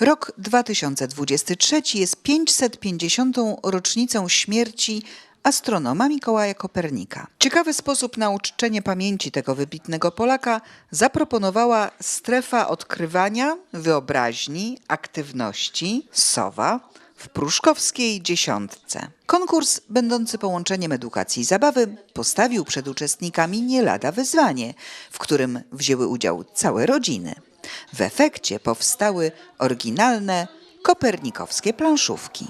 Rok 2023 jest 550. rocznicą śmierci astronoma Mikołaja Kopernika. Ciekawy sposób na uczczenie pamięci tego wybitnego Polaka zaproponowała strefa odkrywania, wyobraźni, aktywności Sowa w Pruszkowskiej Dziesiątce. Konkurs będący połączeniem edukacji i zabawy postawił przed uczestnikami nie lada wyzwanie, w którym wzięły udział całe rodziny. W efekcie powstały oryginalne kopernikowskie planszówki.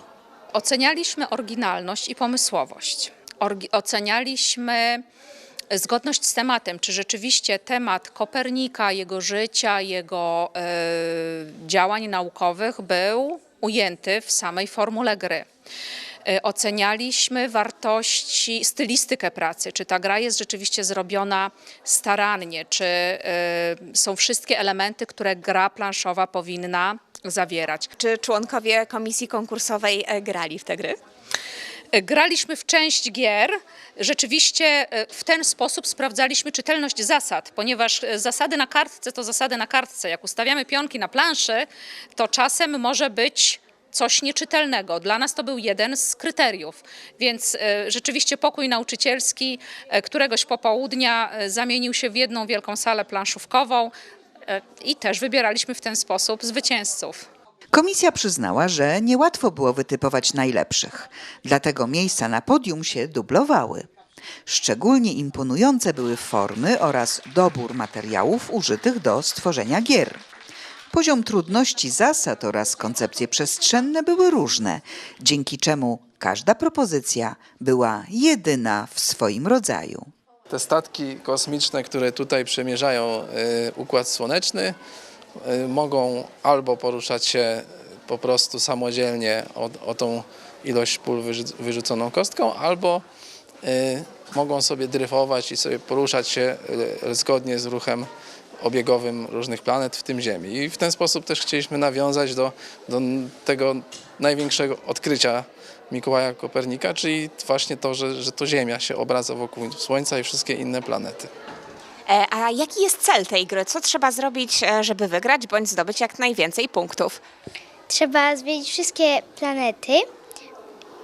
Ocenialiśmy oryginalność i pomysłowość. Orgi- ocenialiśmy zgodność z tematem, czy rzeczywiście temat Kopernika, jego życia, jego e, działań naukowych był ujęty w samej formule gry. E, Ocenialiśmy wartości, stylistykę pracy, czy ta gra jest rzeczywiście zrobiona starannie, czy e, są wszystkie elementy, które gra planszowa powinna zawierać. Czy członkowie komisji konkursowej e, grali w te gry? Graliśmy w część gier. Rzeczywiście w ten sposób sprawdzaliśmy czytelność zasad, ponieważ zasady na kartce to zasady na kartce. Jak ustawiamy pionki na planszy, to czasem może być coś nieczytelnego. Dla nas to był jeden z kryteriów. Więc e, rzeczywiście pokój nauczycielski e, któregoś popołudnia e, zamienił się w jedną wielką salę planszówkową i też wybieraliśmy w ten sposób zwycięzców. Komisja przyznała, że niełatwo było wytypować najlepszych, dlatego miejsca na podium się dublowały. Szczególnie imponujące były formy oraz dobór materiałów użytych do stworzenia gier. Poziom trudności zasad oraz koncepcje przestrzenne były różne, dzięki czemu każda propozycja była jedyna w swoim rodzaju. Te statki kosmiczne, które tutaj przemierzają e, Układ Słoneczny, e, mogą albo poruszać się po prostu samodzielnie o, o tą ilość pól wyrzu- wyrzuconą kostką, albo e, mogą sobie dryfować i sobie poruszać się zgodnie z ruchem obiegowym różnych planet, w tym Ziemi. I w ten sposób też chcieliśmy nawiązać do, do tego największego odkrycia Mikołaja Kopernika, czyli właśnie to, że, że to Ziemia się obraca wokół Słońca i wszystkie inne planety. E, A jaki jest cel tej gry? Co trzeba zrobić, e, żeby wygrać bądź zdobyć jak najwięcej punktów? Trzeba zwiedzić wszystkie planety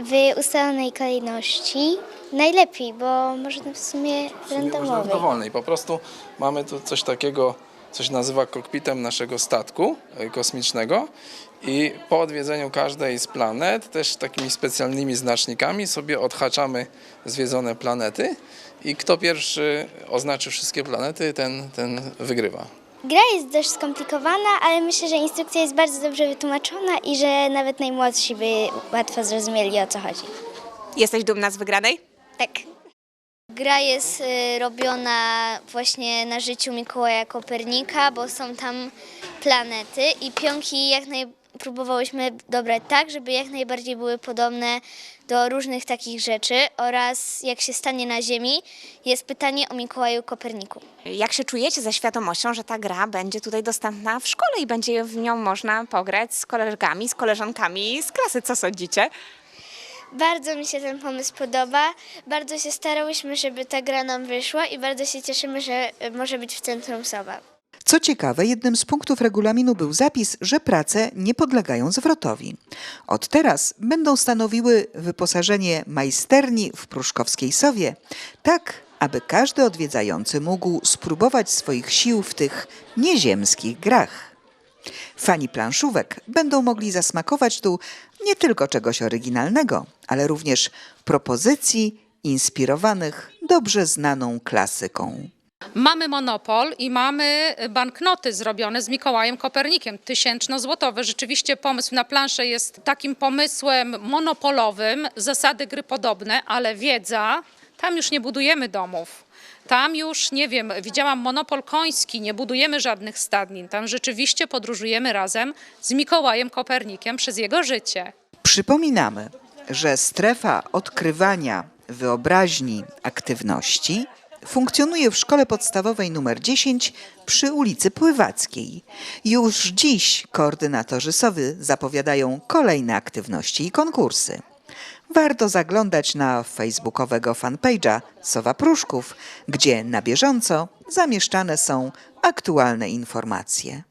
w ustalonej kolejności. Najlepiej, bo można w sumie Można randomowej. dowolnej. Po prostu mamy tu coś takiego, co się nazywa kokpitem naszego statku e, kosmicznego i po odwiedzeniu każdej z planet, też takimi specjalnymi znacznikami sobie odhaczamy zwiedzone planety i kto pierwszy oznaczy wszystkie planety, ten, ten wygrywa. Gra jest dość skomplikowana, ale myślę, że instrukcja jest bardzo dobrze wytłumaczona i że nawet najmłodsi by łatwo zrozumieli o co chodzi. Jesteś dumna z wygranej? Tak. Gra jest y, robiona właśnie na życiu Mikołaja Kopernika, bo są tam planety i pionki jak naj... próbowałyśmy dobrać tak, żeby jak najbardziej były podobne do różnych takich rzeczy oraz jak się stanie na Ziemi, jest pytanie o Mikołaju Koperniku. Jak się czujecie ze świadomością, że ta gra będzie tutaj dostępna w szkole i będzie w nią można pograć z kolegami, z koleżankami z klasy? Co sądzicie? Bardzo mi się ten pomysł podoba. Bardzo się starałyśmy, żeby ta gra nam wyszła i bardzo się cieszymy, że y, może być w centrum Sowa. Co ciekawe, jednym z punktów regulaminu był zapis, że prace nie podlegają zwrotowi. Od teraz będą stanowiły wyposażenie majsterni w Pruszkowskiej Sowie, tak aby każdy odwiedzający mógł spróbować swoich sił w tych nieziemskich grach. Fani planszówek będą mogli zasmakować tu nie tylko czegoś oryginalnego, ale również propozycji inspirowanych dobrze znaną klasyką. Mamy monopol i mamy banknoty zrobione z Mikołajem Kopernikiem, tysięczno-złotowe. Rzeczywiście pomysł na planszę jest takim pomysłem monopolowym, zasady gry podobne, ale wiedza, tam już nie budujemy domów. Tam już, nie wiem, widziałam monopol koński, nie budujemy żadnych stadnin. Tam rzeczywiście podróżujemy razem z Mikołajem Kopernikiem przez jego życie. Przypominamy, że strefa odkrywania wyobraźni aktywności funkcjonuje w szkole podstawowej nr 10 przy ulicy Pływackiej. Już dziś koordynatorzy Sowy zapowiadają kolejne aktywności i konkursy. Warto zaglądać na facebookowego fanpage'a Sowa Pruszków, gdzie na bieżąco zamieszczane są aktualne informacje.